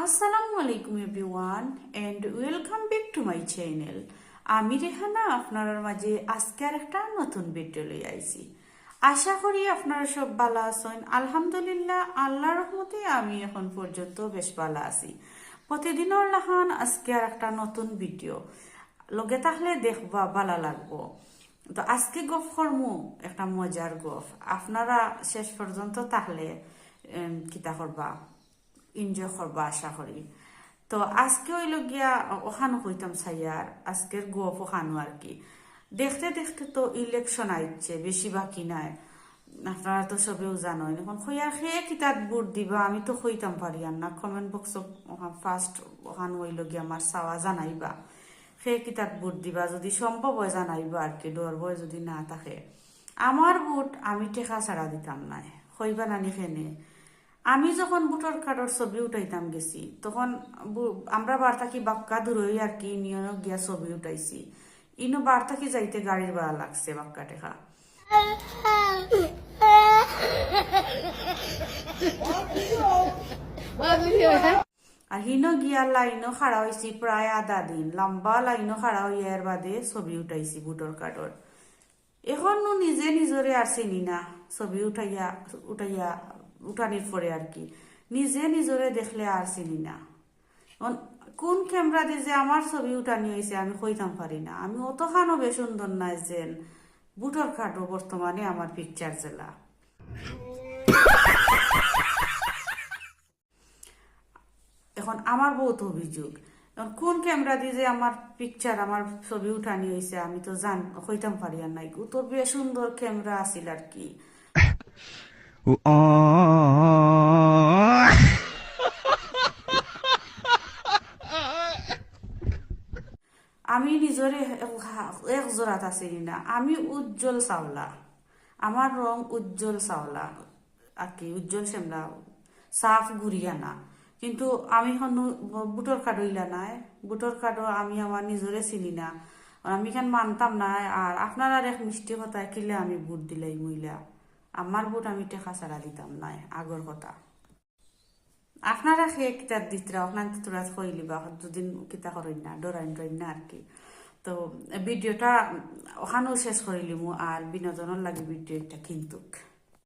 আসসালামু আলাইকুম everyone and welcome back to my channel আমি রেহানা আপনার মাঝে আজকে আর একটা নতুন ভিডিও লই আইছি। আশা করি আপনারা সব ভালো আছেন। আলহামদুলিল্লাহ আল্লাহ রহমতে আমি এখন পর্যন্ত বেশ ভালো আছি। প্রতিদিনের লাহান আজকে আর একটা নতুন ভিডিও লগে তাহলে দেখবা ভালো লাগবো। তো আজকে গফ করমু, একটা মজার গফ। আপনারা শেষ পর্যন্ত তাহলে কিতা করবা? এনজয় করবা আশা করি। তো আজকে হইল গিয়া, ওখানো হইতাম সাইয়ার আজকের গপ ওখানো আর কি। দেখতে দেখতে তো ইলেকশন আইছে বেশি বাকি নাই। আপনারা তো সবেও জানো এখন খইয়ার খেয়ে কিতাব বুট দিবা, আমি তো হইতাম পারি আর না। কমেন্ট বক্স ফার্স্ট ওখানো হইল গিয়া আমার চাওয়া জানাইবা। সেই কিতাব বুট দিবা, যদি সম্ভব হয় জানাইবা আর কি, ডর বয় যদি না থাকে। আমার বুট আমি টেকা ছাড়া দিতাম নাই। হইবা নানি খেনে আমি যখন বুটর কার্ডর ছবি উঠাইতাম গেছি, তখন আমরা বার্তা কি বাক্কা দূরই আর কি নিয়ন গিয়া ছবি উঠাইছি। ইনো বার্তা কি যাইতে গাড়ির ভাড়া লাগছে বাক্কা টেকা। আর হিনো গিয়া লাইনও খাড়া হয়েছি প্রায় আধা দিন, লম্বা লাইনও খাড়া হইয়ার বাদে ছবি উঠাইছি বুটর কার্ডর। এখনও নিজে নিজরে আর চিনি না, ছবি উঠাইয়া উঠাইয়া উঠানির পরে আর কি। নিজে নিজরে দেখলে আর চিনি না। কোন ক্যামেরা দিয়ে যে আমার ছবি উঠানি হয়েছে আমি কইতাম পারি না। আমি অতখানো বেশ সুন্দর নাই যেন বুটর কার্ডও বর্তমানে আমার পিকচার জেলা। এখন আমার বহুত অভিযোগ। এখন কোন ক্যামেরা দিয়ে যে আমার পিকচার আমার ছবি উঠানি হয়েছে আমি তো জান হইতাম পারি আর নাই তো বেশ সুন্দর ক্যামেরা আছিল আর কি। আমি নিজরে এক জোড়াত আছি না। আমি উজ্জ্বল চাওলা। আমার রং উজ্জ্বল চাওলা। আর উজ্জ্বল শ্যামলা। সাফ গুড়িয়া না কিন্তু আমি হনু বুটর কার্ড হইলা নাই। বুটর কার্ডও আমি আমার নিজরে চিনি না। আমি খান মানতাম না আর আপনার এক মিষ্টি কথা কিলে আমি বুট দিলাই মহিলা আমার বুট আমি টেকা ছাড়া দিতাম নাই আগর কথা। আপনারা খেয়ে কিতাব দিতরা আপনার তোরা কইলি বা দুদিন কিতা করেন না ডরাইন ডরাইন না আর কি তো ভিডিওটা ওখানেও শেষ করিলিমু আর বিনোদনের লাগে ভিডিও এটা কিন্তুক।